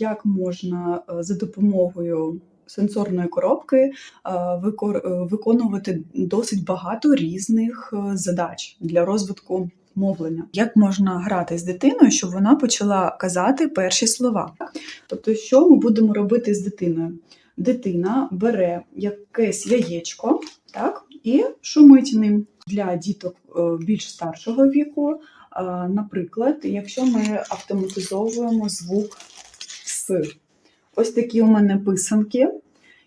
як можна е, за допомогою сенсорної коробки е, е, виконувати досить багато різних задач для розвитку мовлення. Як можна грати з дитиною, щоб вона почала казати перші слова? Тобто, що ми будемо робити з дитиною? Дитина бере якесь яєчко, так, і шумить ним для діток більш старшого віку. Наприклад, якщо ми автоматизовуємо звук С. Ось такі у мене писанки,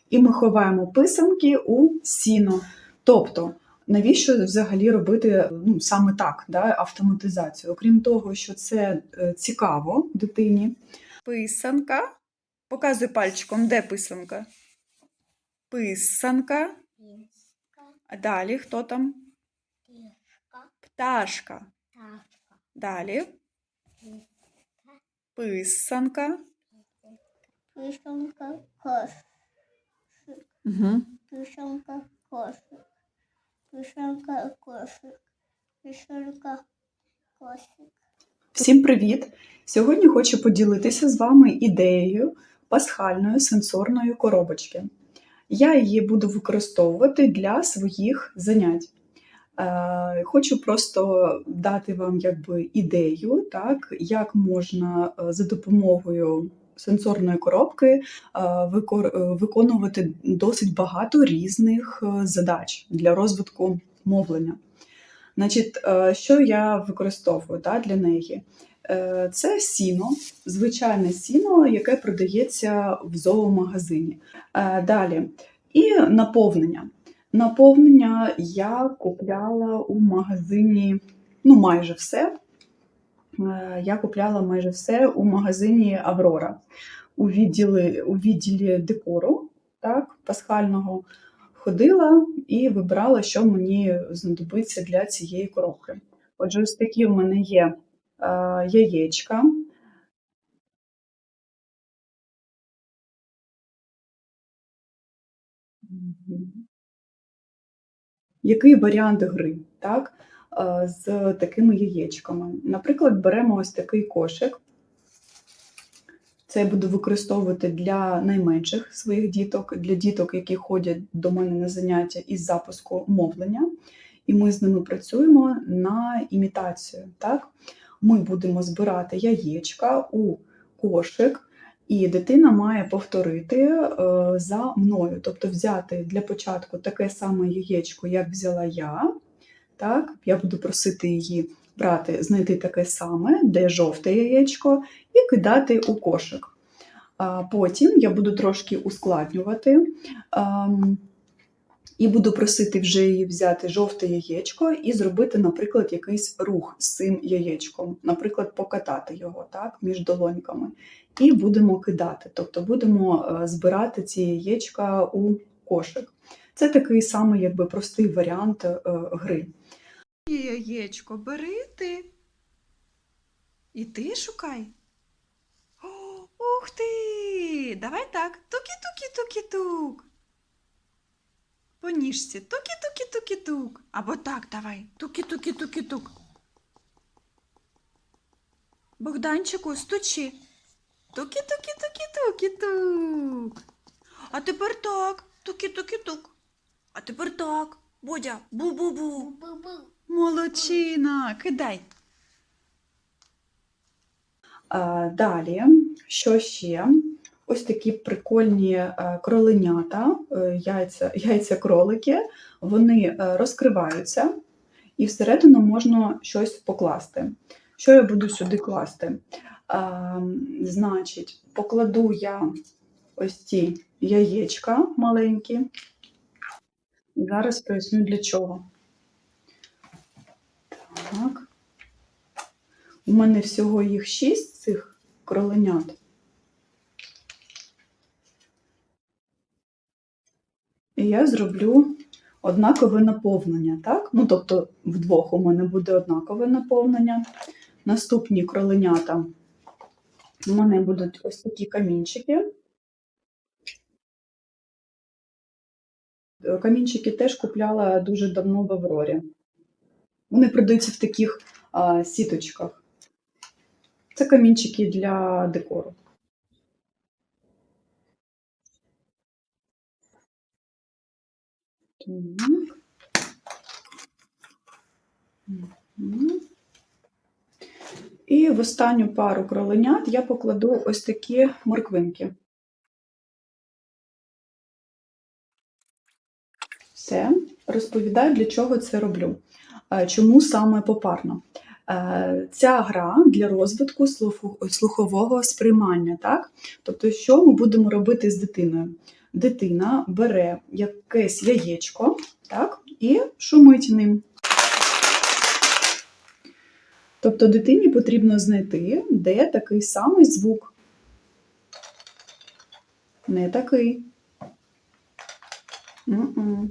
і ми ховаємо писанки у сіно. Тобто, навіщо взагалі робити ну, саме так, да, автоматизацію? Окрім того, що це е, цікаво дитині. Писанка. Показуй пальчиком, де писанка? Писанка. А далі хто там? пішка, Пташка. ташка, Далі піска, писанка. пишенка, кош, Угу. пишенка, кошик, пишенка, кошик, пишенка, кошик. Всім привіт! Сьогодні хочу поділитися з вами ідеєю пасхальної сенсорної коробочки. Я її буду використовувати для своїх занять. Е, Хочу просто дати вам якби ідею, так, як можна е, за допомогою сенсорної коробки е, е, виконувати досить багато різних е, задач для розвитку мовлення. Значить, що я використовую да, для неї? Це сіно, звичайне сіно, яке продається в зоомагазині. Далі. І наповнення. Наповнення я купляла у магазині, ну, майже все. Е, Я купляла майже все у магазині Аврора у відділі, у відділі декору, так, пасхального. Ходила і вибирала, що мені знадобиться для цієї коробки. Отже, ось такі в мене є е, яєчка. Який варіант гри, так? Е, з такими яєчками? Наприклад, беремо ось такий кошик. Це я буду використовувати для найменших своїх діток, для діток, які ходять до мене на заняття із запуску мовлення. І ми з ними працюємо на імітацію. Так? Ми будемо збирати яєчка у кошик, і дитина має повторити е, за мною, тобто взяти для початку таке саме яєчко, як взяла я. Так? Я буду просити її брати, знайти таке саме, де жовте яєчко, і кидати у кошик. А Потім я буду трошки ускладнювати ам, і буду просити вже її взяти жовте яєчко і зробити, наприклад, якийсь рух з цим яєчком, наприклад, покатати його так, між долоньками. І будемо кидати, тобто будемо е, збирати ці яєчка у кошик. Це такий самий якби простий варіант е, гри. Яєчко бери ти. І ти шукай. О, ух ти! Давай так. Туки-туки-туки-тук. По ніжці. Туки-туки-туки-тук. Або так давай. Туки-туки-туки-тук. Богданчику, стучи. Туки-туки-туки-туки-тук. А тепер так. Туки-туки-тук. А тепер так. Бодя, бу-бу-бу. Бу-бу. Молодчина, кидай. А, далі, що ще? Ось такі прикольні е, кроленята, е, яйця, яйця кролики, вони е, розкриваються, і всередину можна щось покласти. Що я буду сюди класти? А, значить, покладу я ось ці яєчка маленькі. Зараз поясню для чого. Так. У мене всього їх шість цих кроленят. І я зроблю однакове наповнення, так? Ну, тобто, вдвох у мене буде однакове наповнення. Наступні кроленята у мене будуть ось такі камінчики. Камінчики теж купляла дуже давно в Аврорі. Вони продаються в таких а, сіточках. Це камінчики для декору. І в останню пару кроленят я покладу ось такі морквинки. Все, розповідаю, для чого це роблю. Е, Чому саме попарно? Е, Ця гра для розвитку слухового сприймання, так? Тобто, що ми будемо робити з дитиною? Дитина бере якесь яєчко, так, і шумить ним. Тобто дитині потрібно знайти, де такий самий звук. Не такий. М-м.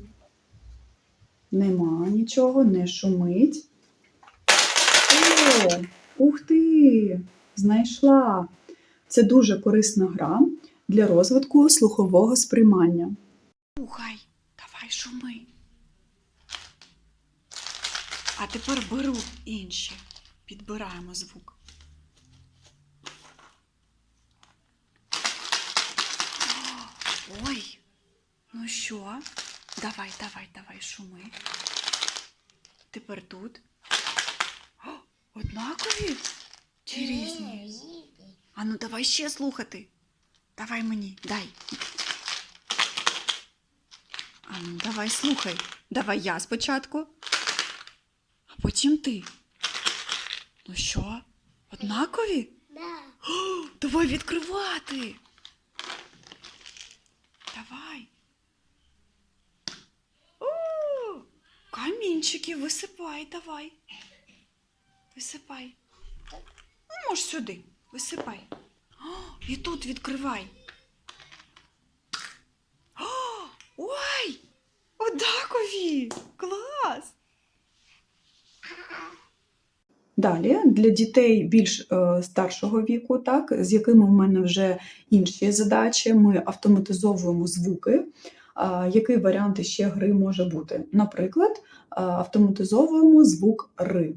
Нема нічого, не шумить. О, ух ти! Знайшла. Це дуже корисна гра для розвитку слухового сприймання. Слухай, давай шуми. А тепер беру інші. Підбираємо звук. Ой, ну що? Давай, давай, давай, шуми. Тепер тут. О, однакові? Чи різні? А ну давай ще слухати. Давай мені, дай. А ну, давай слухай. Давай я спочатку, а потім ти. Ну що, однакові? Да. О, давай відкривати. Давай. О, камінчики висипай, давай. Висипай. Ну, може, сюди. Висипай. О, і тут відкривай. О, ой! Однакові! Клас! Далі для дітей більш е, старшого віку, так, з якими в мене вже інші задачі, ми автоматизовуємо звуки. Який варіант ще гри може бути? Наприклад, автоматизовуємо звук ри.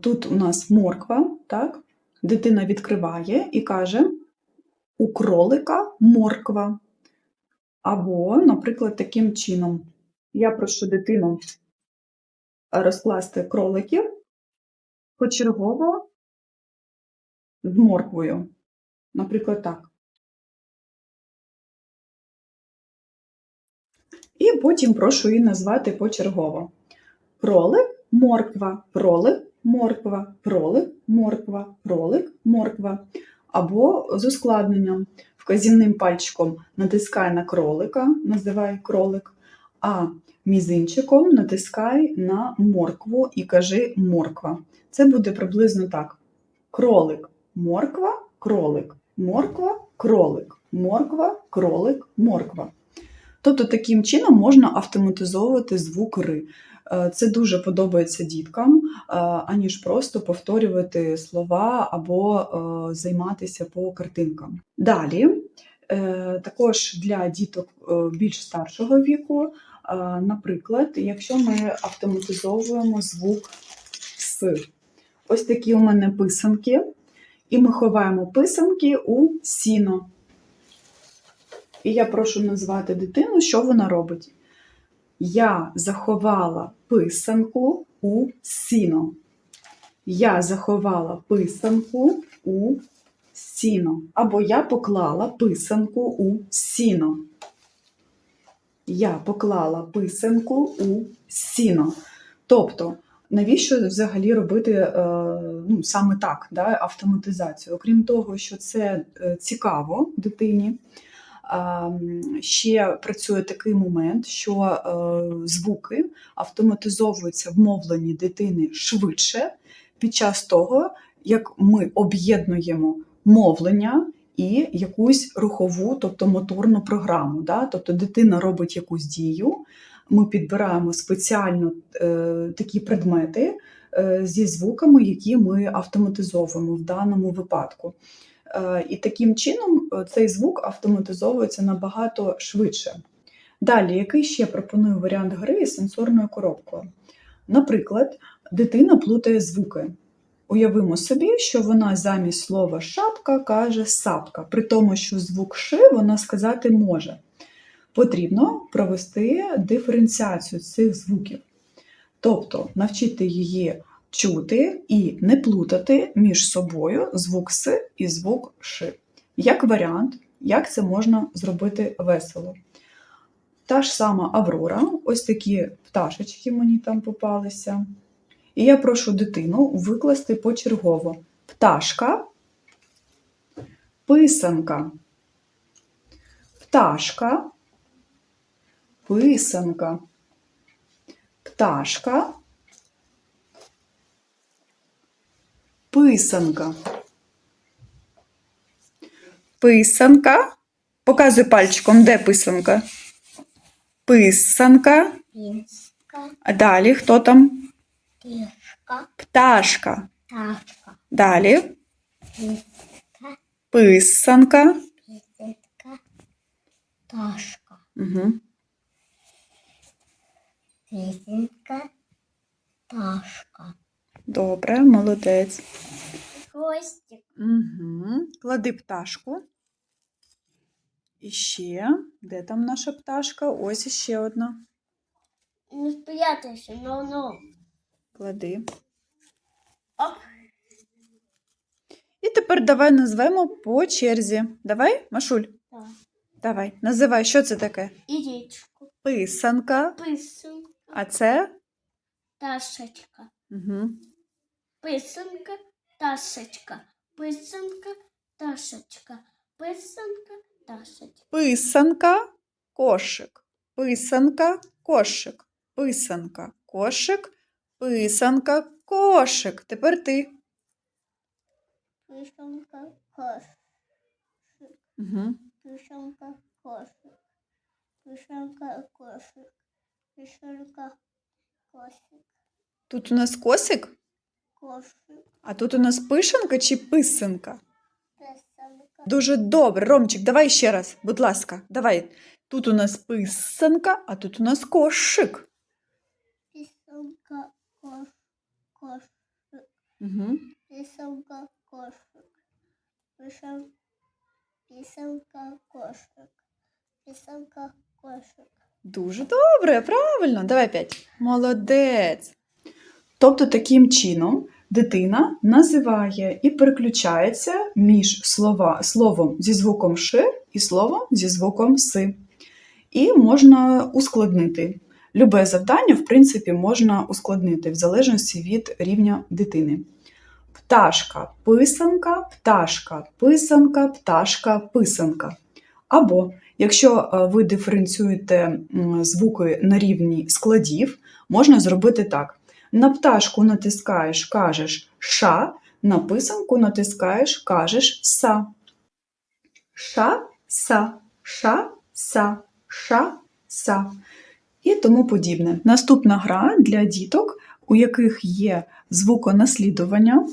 Тут у нас морква, так? Дитина відкриває і каже: у кролика морква. Або, наприклад, таким чином. Я прошу дитину розкласти кроликів почергово з морквою. Наприклад, так. І потім прошу її назвати почергово. Кролик, морква, кролик, морква, кролик, морква, кролик, морква. Або з ускладненням вказівним пальчиком натискай на кролика, називай кролик, а мізинчиком натискай на моркву і кажи морква. Це буде приблизно так: кролик, морква, кролик, морква, кролик, морква, кролик, морква. Тобто таким чином можна автоматизовувати звук ри. Е, Це дуже подобається діткам, е, аніж просто повторювати слова або е, займатися по картинкам. Далі, також для діток більш старшого віку, наприклад, якщо ми автоматизовуємо звук С. Ось такі у мене писанки, і ми ховаємо писанки у сіно. І я прошу назвати дитину, що вона робить. Я заховала писанку у сіно. Я заховала писанку у сіно. Або я поклала писанку у сіно. Я поклала писанку у сіно. Тобто, навіщо взагалі робити е, ну, саме так, да, автоматизацію? Окрім того, що це е, цікаво дитині. А, м, Ще працює такий момент, що е, звуки автоматизовуються в мовленні дитини швидше під час того, як ми об'єднуємо мовлення і якусь рухову, тобто моторну програму. Да? Тобто дитина робить якусь дію, ми підбираємо спеціально е, такі предмети е, зі звуками, які ми автоматизовуємо в даному випадку. Е, І таким чином е, цей звук автоматизовується набагато швидше. Далі, який ще пропоную варіант гри із сенсорною коробкою? Наприклад, дитина плутає звуки. Уявимо собі, що вона замість слова шапка каже сапка, при тому, що звук ши вона сказати може. потрібно провести диференціацію цих звуків. Тобто навчити її чути і не плутати між собою звук С і звук Ш. Як варіант, як це можна зробити весело. Та ж сама Аврора, ось такі пташечки мені там попалися. І я прошу дитину викласти почергово пташка, писанка, пташка, писанка, пташка, писанка. Писанка. Показуй пальчиком, де писанка. Писанка. Пінська, А далі хто там? тішка, Пташка. ташка, Далі піска, писанка. пісенька, ташка, Угу. пісенька, ташка. Добре, молодець. Хвостик. Угу. Клади пташку. І ще. Де там наша пташка? Ось іще одна. Не спрятайся, ну ну. Клади. Оп. І тепер давай назвемо по черзі. Давай, Машуль, Так. давай. Називай, що це таке? І річку. Писанка. Писанка, А це? ташечка. Угу. Писанка, ташечка. Писанка, ташечка. Писанка, ташечка. Писанка, кошик. Писанка, кошик. Писанка, кошик. Писанка, кошик. Тепер ти. Писанка, кош. Угу. Писанка, кошик. Писанка, кошик. Писанка, кошик. Тут у нас косик, Кошик. а тут у нас пишенка чи писанка. Писанка. Дуже добре. Ромчик, давай ще раз, будь ласка, давай. Тут у нас писанка, а тут у нас кошик. Писанка, кош. Кошик. Угу. Писанка, кошик. Писан... Писанка, кошик. Писанка, кошик. Дуже добре, правильно. Давай п'ять. Молодець. Тобто таким чином дитина називає і переключається між слова, словом зі звуком Ш і словом зі звуком С. І можна ускладнити. Любе завдання, в принципі, можна ускладнити в залежності від рівня дитини. Пташка, писанка, пташка, писанка, пташка, писанка. Або Якщо е, ви диференціюєте звуки на рівні складів, можна зробити так: на пташку натискаєш, кажеш ша, на писанку натискаєш, кажеш са. Ша, са, ша, са, ша, са. І тому подібне. Наступна гра для діток, у яких є звуконаслідування,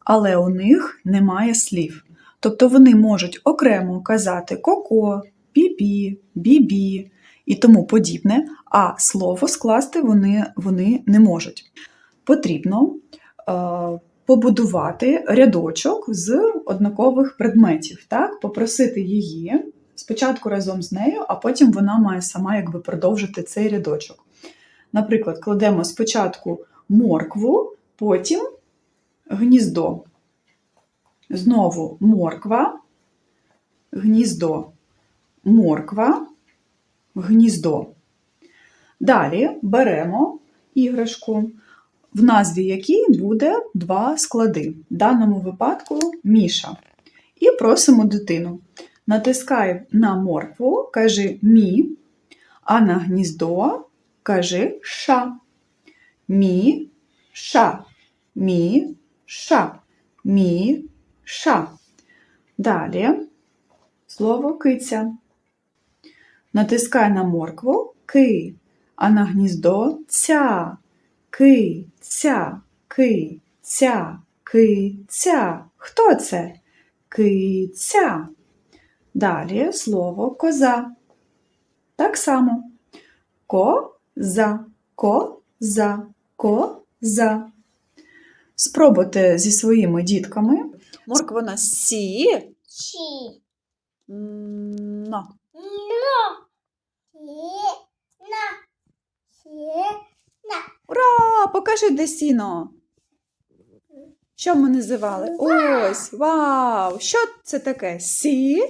але у них немає слів. Тобто вони можуть окремо казати коко, пі-пі, бі-бі і тому подібне, а слово скласти вони, вони не можуть. Потрібно е, побудувати рядочок з однакових предметів, так? попросити її спочатку разом з нею, а потім вона має сама якби продовжити цей рядочок. Наприклад, кладемо спочатку моркву, потім гніздо. Знову морква, гніздо морква, гніздо. Далі беремо іграшку, в назві якій буде два склади, в даному випадку міша. І просимо дитину. Натискай на моркву, кажи мі, а на гніздо кажи ша. Мі, ша, мі, ша, мі, ша. Далі слово киця. Натискай на моркву ки, а на гніздо ця, ки, ця, ки, ця, ки, ця. Хто це? Киця. Далі слово коза. Так само. Коза, коза, коза. Спробуйте зі своїми дітками. Морква на сі. Чи. Но. Но. Сіна. Сіна. Ура! Покажи, де сіно. Що ми називали? Ось, вау! Що це таке? Сі?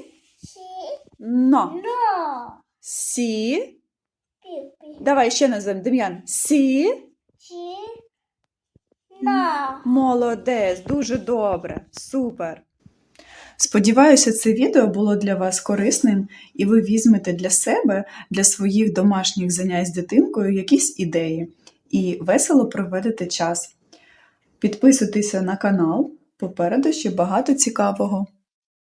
Но. Сіно. Сі. Давай ще називаємо. Дем'ян. Сі. Сіна. Молодець, дуже добре. Супер. Сподіваюся, це відео було для вас корисним, і ви візьмете для себе, для своїх домашніх занять з дитинкою якісь ідеї і весело проведете час. Підписуйтеся на канал, попереду ще багато цікавого.